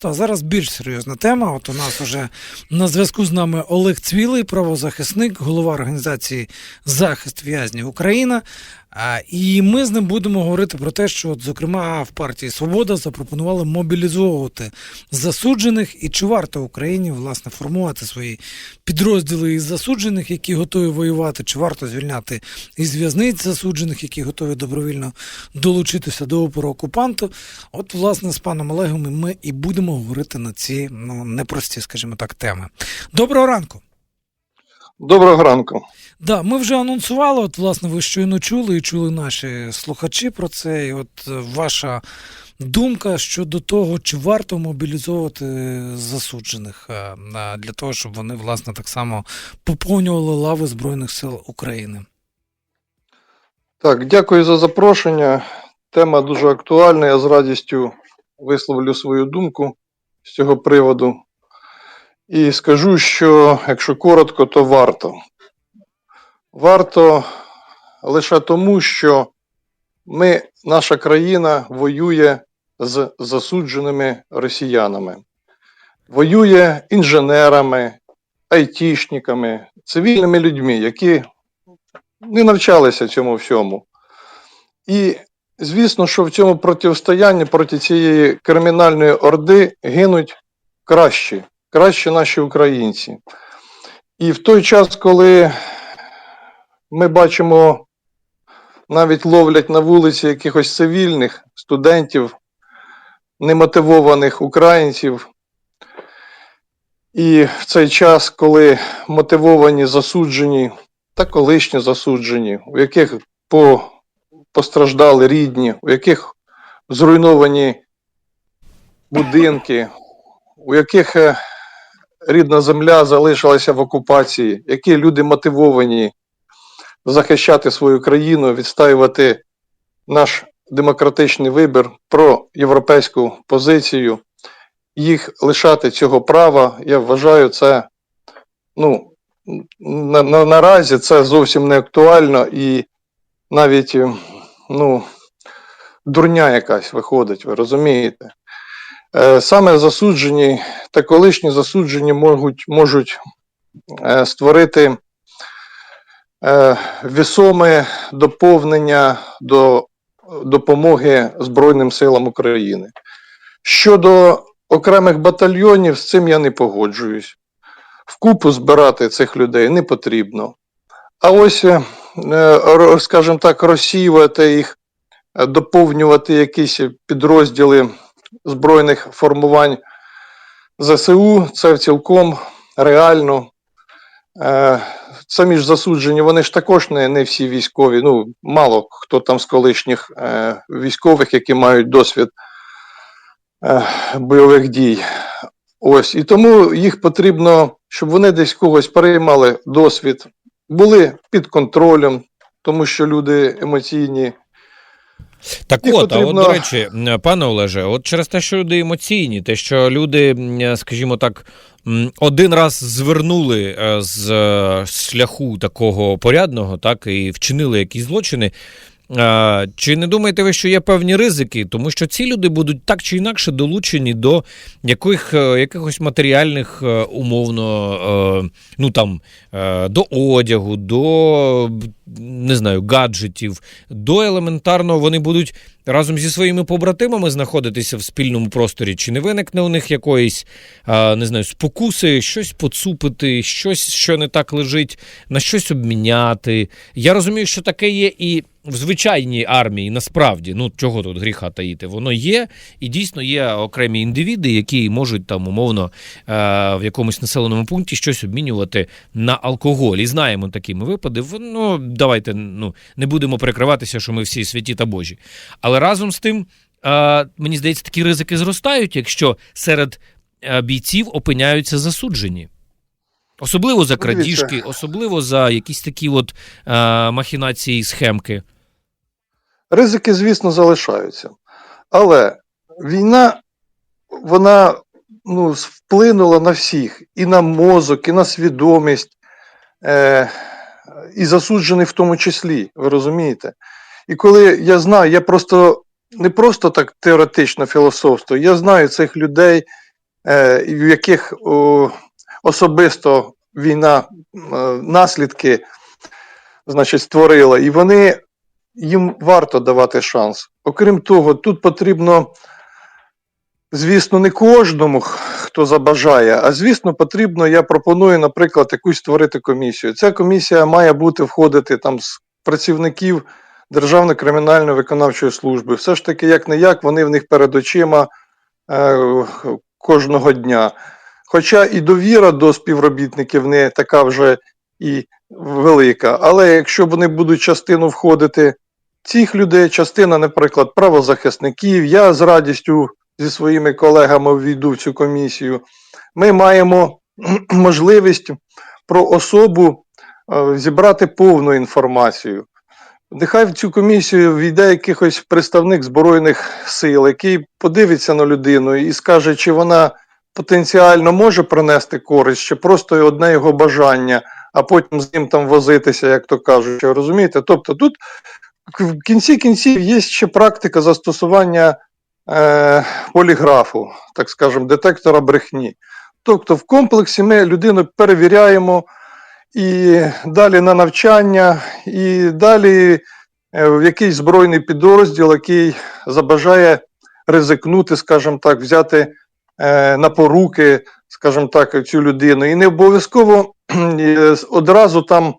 Та зараз більш серйозна тема. От у нас уже на зв'язку з нами Олег Цвілий, правозахисник, голова організації Захист в'язнів Україна. І ми з ним будемо говорити про те, що, от, зокрема, в партії Свобода запропонували мобілізовувати засуджених, і чи варто Україні власне формувати свої підрозділи із засуджених, які готові воювати, чи варто звільняти із в'язниць засуджених, які готові добровільно долучитися до опору окупанту. От, власне, з паном Олегом ми і будемо говорити на ці ну, непрості, скажімо так, теми. Доброго ранку. Доброго ранку. Да, ми вже анонсували. От, власне, ви щойно чули і чули наші слухачі про це. І от е, ваша думка щодо того, чи варто мобілізовувати засуджених е, для того, щоб вони, власне, так само поповнювали лави Збройних сил України. Так, дякую за запрошення. Тема дуже актуальна. Я з радістю висловлю свою думку з цього приводу. І скажу, що якщо коротко, то варто. Варто лише тому, що ми, наша країна воює з засудженими росіянами, воює інженерами, айтішниками, цивільними людьми, які не навчалися цьому всьому. І звісно, що в цьому протистоянні проти цієї кримінальної орди гинуть кращі, кращі наші українці. І в той час, коли ми бачимо, навіть ловлять на вулиці якихось цивільних студентів, немотивованих українців, і в цей час, коли мотивовані засуджені та колишні засуджені, у яких по, постраждали рідні, у яких зруйновані будинки, у яких е, рідна земля залишилася в окупації, які люди мотивовані захищати свою країну, відстаювати наш демократичний вибір про європейську позицію, їх лишати цього права, я вважаю, це ну, на, на, наразі це зовсім не актуально і навіть ну, дурня якась виходить, ви розумієте? Е, Саме засуджені та колишні засуджені можуть, можуть е, створити е, весоме доповнення до допомоги Збройним силам України. Щодо окремих батальйонів, з цим я не погоджуюсь вкупу збирати цих людей не потрібно. А ось, скажімо так, розсіювати їх, доповнювати якісь підрозділи збройних формувань ЗСУ, це цілком реально. Е, Самі ж засуджені, вони ж також не, не всі військові. Ну, мало хто там з колишніх е, військових, які мають досвід е, бойових дій. Ось і тому їх потрібно, щоб вони десь когось переймали досвід, були під контролем, тому що люди емоційні. Так Їх от, а от, до речі, пане Олеже, от через те, що люди емоційні, те, що люди, скажімо так, один раз звернули е, з е, шляху такого порядного, так, і вчинили якісь злочини. Чи не думаєте ви, що є певні ризики? Тому що ці люди будуть так чи інакше долучені до яких, е, якихось матеріальних, е, умовно, е, ну там, до одягу, до не знаю, гаджетів, до елементарно вони будуть разом зі своїми побратимами знаходитися в спільному просторі. Чи не виникне у них якоїсь, не знаю, спокуси, щось поцупити, щось, що не так лежить, на щось обміняти? Я розумію, що таке є і в звичайній армії, насправді, ну чого тут гріха таїти, воно є, і дійсно є окремі індивіди, які можуть там умовно е, в якомусь населеному пункті щось обмінювати на алкоголь. І знаємо такі ми випади. Ну, давайте ну, не будемо прикриватися, що ми всі святі та божі. Але разом з тим, е, мені здається, такі ризики зростають, якщо серед е, бійців опиняються засуджені. Особливо за крадіжки, особливо за якісь такі от е, махінації, схемки. Ризики, звісно, залишаються. Але війна, вона ну, вплинула на всіх, і на мозок, і на свідомість, е, і засуджений в тому числі, ви розумієте? І коли я знаю, я просто не просто так теоретично філософствую, я знаю цих людей, е, в яких о, особисто війна е, наслідки значить, створила, і вони їм варто давати шанс. Окрім того, тут потрібно, звісно, не кожному, хто забажає, а звісно, потрібно, я пропоную, наприклад, якусь створити комісію. Ця комісія має бути входити там з працівників Державної кримінальної виконавчої служби. Все ж таки, як не як, вони в них перед очима е, кожного дня. Хоча і довіра до співробітників не така вже і велика. Але якщо вони будуть частину входити цих людей, частина, наприклад, правозахисників, я з радістю зі своїми колегами ввійду в цю комісію, ми маємо можливість про особу е, зібрати повну інформацію. Нехай в цю комісію війде якийсь представник Збройних сил, який подивиться на людину і скаже, чи вона потенціально може принести користь, чи просто одне його бажання, а потім з ним там возитися, як то кажуть. Розумієте? Тобто тут в кінці кінців є ще практика застосування е, поліграфу, так скажемо, детектора брехні. Тобто, в комплексі ми людину перевіряємо і далі на навчання, і далі е, в якийсь збройний підрозділ, який забажає ризикнути, скажімо так, взяти е, на поруки, скажімо так, цю людину. І не обов'язково е, одразу там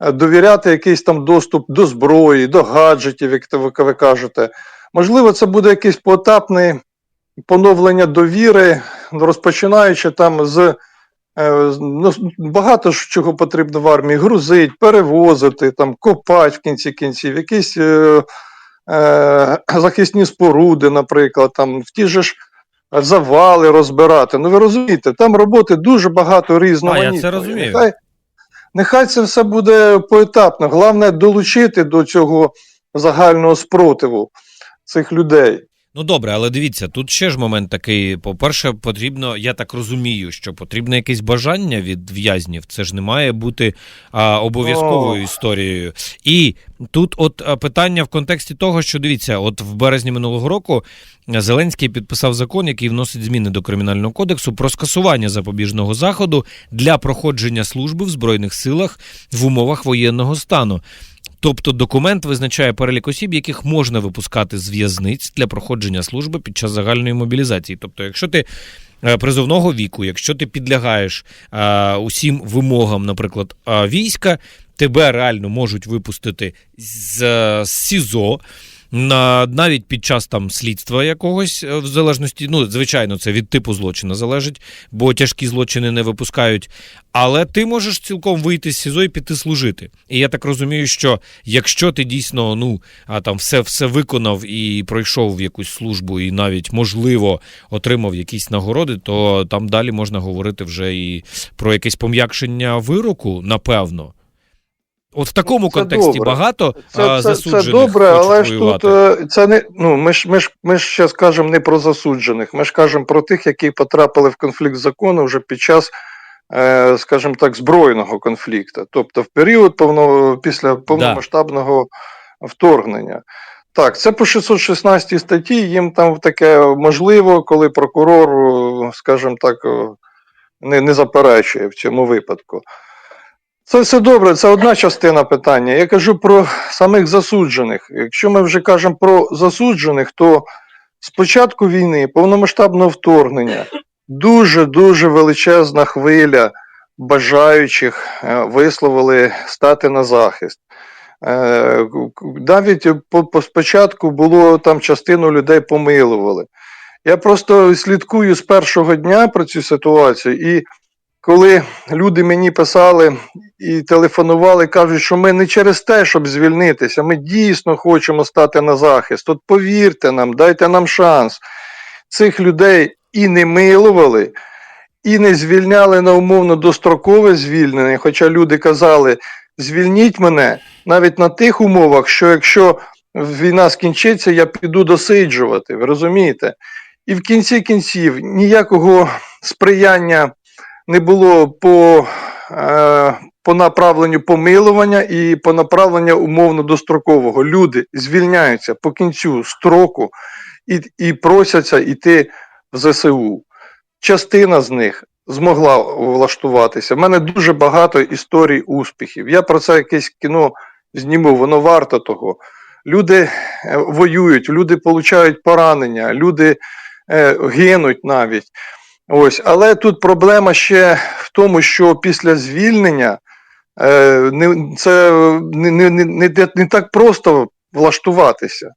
довіряти якийсь там доступ до зброї, до гаджетів, як ви, ви кажете. Можливо, це буде якесь поетапне поновлення довіри, розпочинаючи там з. е, Ну, багато ж чого потрібно в армії: грузить, перевозити, там, копати в кінці кінців, якісь е, е, захисні споруди, наприклад, там, в ті же ж завали розбирати. Ну, ви розумієте, там роботи дуже багато різноманітної. це розумію. Нехай, нехай це все буде поетапно. Головне долучити до цього загального спротиву цих людей. Ну добре, але дивіться, тут ще ж момент такий. По-перше, потрібно, я так розумію, що потрібно якесь бажання від в'язнів. Це ж не має бути а, обов'язковою історією. І тут, от питання в контексті того, що дивіться, от в березні минулого року Зеленський підписав закон, який вносить зміни до кримінального кодексу про скасування запобіжного заходу для проходження служби в збройних силах в умовах воєнного стану. Тобто документ визначає перелік осіб, яких можна випускати з в'язниць для проходження служби під час загальної мобілізації. Тобто, якщо ти е, призовного віку, якщо ти підлягаєш а, усім вимогам, наприклад, е, війська, тебе реально можуть випустити з, е, з СІЗО. На навіть під час там слідства якогось, е, в залежності, ну звичайно, це від типу злочину залежить, бо тяжкі злочини не випускають. Але ти можеш цілком вийти з СІЗО і піти служити. І я так розумію, що якщо ти дійсно ну а там все, все виконав і пройшов в якусь службу, і навіть можливо отримав якісь нагороди, то там далі можна говорити вже і про якесь пом'якшення вироку, напевно. От в такому це контексті добре. багато Це, це, засуджених це добре, але ж воювати. тут е, це не ну ми ж ми ж ми ж ще скажемо не про засуджених. Ми ж кажемо про тих, які потрапили в конфлікт закону вже під час, е, скажімо так, збройного конфлікту, тобто в період повно після повномасштабного вторгнення. Так, це по 616 статті. Їм там таке можливо, коли прокурор, скажімо так, е, не, не заперечує в цьому випадку. Це все добре, це одна частина питання. Я кажу про самих засуджених. Якщо ми вже кажемо про засуджених, то з початку війни, повномасштабного вторгнення, дуже-дуже величезна хвиля бажаючих е, висловили стати на захист. Е, Навіть по, по спочатку було там частину людей помилували. Я просто слідкую з першого дня про цю ситуацію, і коли люди мені писали і телефонували, кажуть, що ми не через те, щоб звільнитися, ми дійсно хочемо стати на захист. От повірте нам, дайте нам шанс. Цих людей і не милували, і не звільняли на умовно дострокове звільнення. Хоча люди казали, звільніть мене навіть на тих умовах, що якщо війна скінчиться, я піду досиджувати. Ви розумієте? І в кінці кінців ніякого сприяння не було по, е, по направленню помилування і по направленню умовно дострокового. Люди звільняються по кінцю строку і, і просяться йти в ЗСУ. частина з них змогла влаштуватися. В мене дуже багато історій успіхів. Я про це якесь кіно зніму, воно варто того. Люди е, воюють, люди получають поранення, люди е, гинуть навіть. Ось, але тут проблема ще в тому, що після звільнення е, не, це не, не, не, не, так просто влаштуватися.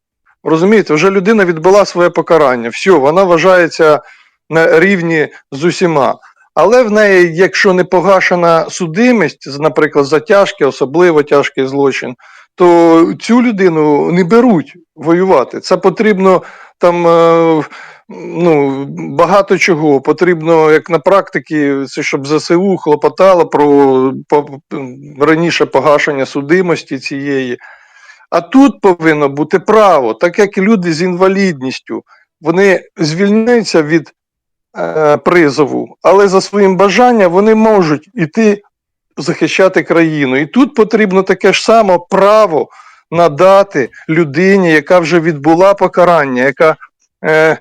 Розумієте, вже людина відбула своє покарання. Все, вона вважається на рівні з усіма. Але в неї, якщо не погашена судимість, наприклад, за тяжкий, особливо тяжкий злочин, то цю людину не беруть воювати. Це потрібно там е, ну, багато чого. Потрібно, як на практиці, це щоб ЗСУ хлопотало про раніше погашення судимості цієї. А тут повинно бути право, так як і люди з інвалідністю, вони звільняються від е, призову, але за своїм бажанням вони можуть іти захищати країну. І тут потрібно таке ж саме право надати людині, яка вже відбула покарання, яка. Е,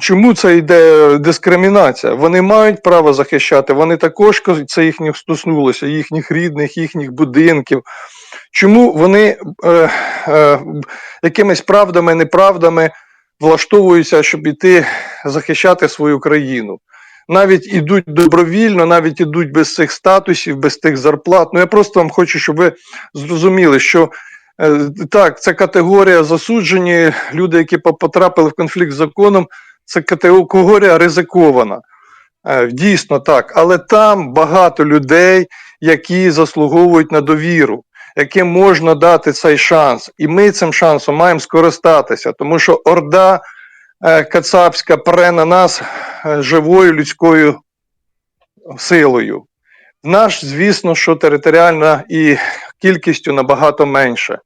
Чому це йде дискримінація? Вони мають право захищати, вони також це їхніх стоснулося, їхніх рідних, їхніх будинків. Чому вони е, е, якимись правдами, неправдами влаштовуються, щоб іти захищати свою країну? Навіть ідуть добровільно, навіть ідуть без цих статусів, без тих зарплат. Ну я просто вам хочу, щоб ви зрозуміли, що так, це категорія засуджені, люди, які потрапили в конфлікт з законом, це категорія ризикована. Е, Дійсно так, але там багато людей, які заслуговують на довіру, яким можна дати цей шанс. І ми цим шансом маємо скористатися, тому що орда е, кацапська пре на нас е, живою людською силою. Наш, звісно, що територіальна і кількістю набагато менше.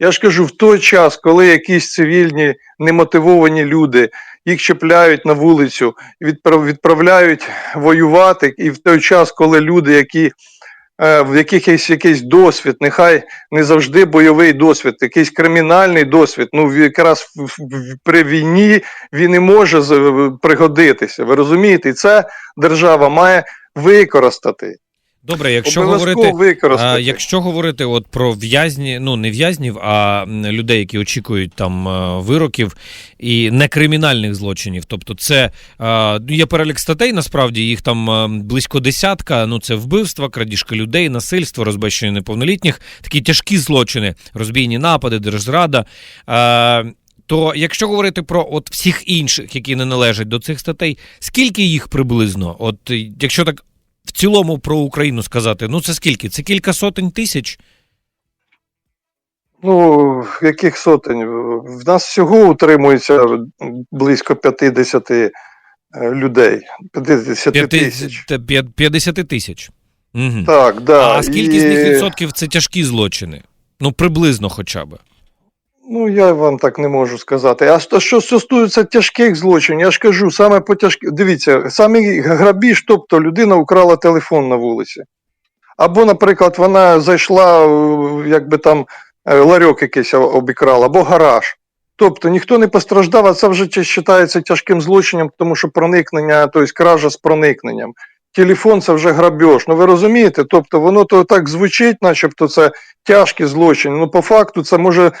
Я ж кажу, в той час, коли якісь цивільні немотивовані люди їх чіпляють на вулицю, відправляють воювати, і в той час, коли люди, які е, в яких є якийсь досвід, нехай не завжди бойовий досвід, якийсь кримінальний досвід. Ну якраз при війні він не може пригодитися. Ви розумієте? І це держава має використати. Добре, якщо Обов'язково говорити. використати. А, якщо говорити от про в'язні, ну не в'язнів, а людей, які очікують там е, вироків і некримінальних злочинів. Тобто, це е, ну, є перелік статей, насправді їх там е, близько десятка. Ну це вбивства, крадіжка людей, насильство, розбещення неповнолітніх, такі тяжкі злочини, розбійні напади, держзрада. Е, то якщо говорити про от всіх інших, які не належать до цих статей, скільки їх приблизно? От е, якщо так в цілому про Україну сказати, ну це скільки? Це кілька сотень тисяч? Ну, яких сотень? В нас всього утримується близько 50 е, людей. 50 тисяч. 50, 50 тисяч. Угу. Так, да. А скільки з них відсотків це тяжкі злочини? Ну, приблизно хоча б. Ну, я вам так не можу сказати. А що- стосується тяжких злочинів, я ж кажу, саме по тяжких. Дивіться, саме грабіж, тобто людина украла телефон на вулиці. Або, наприклад, вона зайшла, е, якби там е, ларьок якийсь обікрала, або гараж. Тобто ніхто не постраждав, а це вже вважається тяжким злочином, тому що проникнення, тобто кража з проникненням. Телефон це вже грабеж. Ну ви розумієте? Тобто воно то так звучить, начебто це тяжкий злочин. Ну, по факту, це може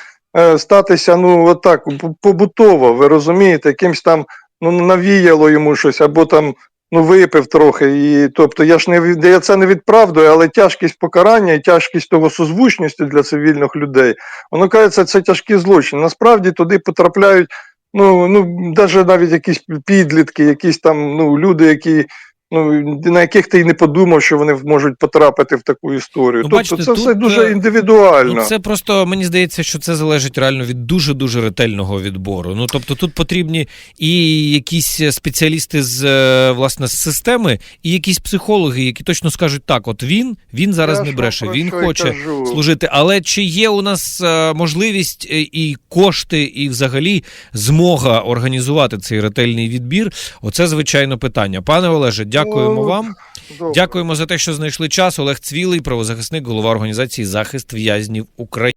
статися, ну, отак, побутово, ви розумієте, якимсь там ну, навіяло йому щось, або там ну, випив трохи. І, тобто, я ж не я це не відправдую, але тяжкість покарання і тяжкість того созвучності для цивільних людей, воно кажеться, це тяжкі злочини. Насправді туди потрапляють. Ну, ну, навіть навіть якісь підлітки, якісь там ну, люди, які, ну, на яких ти й не подумав, що вони можуть потрапити в таку історію. Ну, тобто бачите, це все дуже е, індивідуально. Ну, це просто мені здається, що це залежить реально від дуже дуже ретельного відбору. Ну тобто, тут потрібні і якісь спеціалісти з е, власне з системи, і якісь психологи, які точно скажуть так: от він він зараз Я не бреше, він хоче служити. Але чи є у нас е, можливість і кошти, і взагалі змога організувати цей ретельний відбір? Оце звичайно питання. Пане Олеже, дякуємо вам. Добре. Дякуємо за те, що знайшли час. Олег Цвілий, правозахисник, голова організації Захист в'язнів України.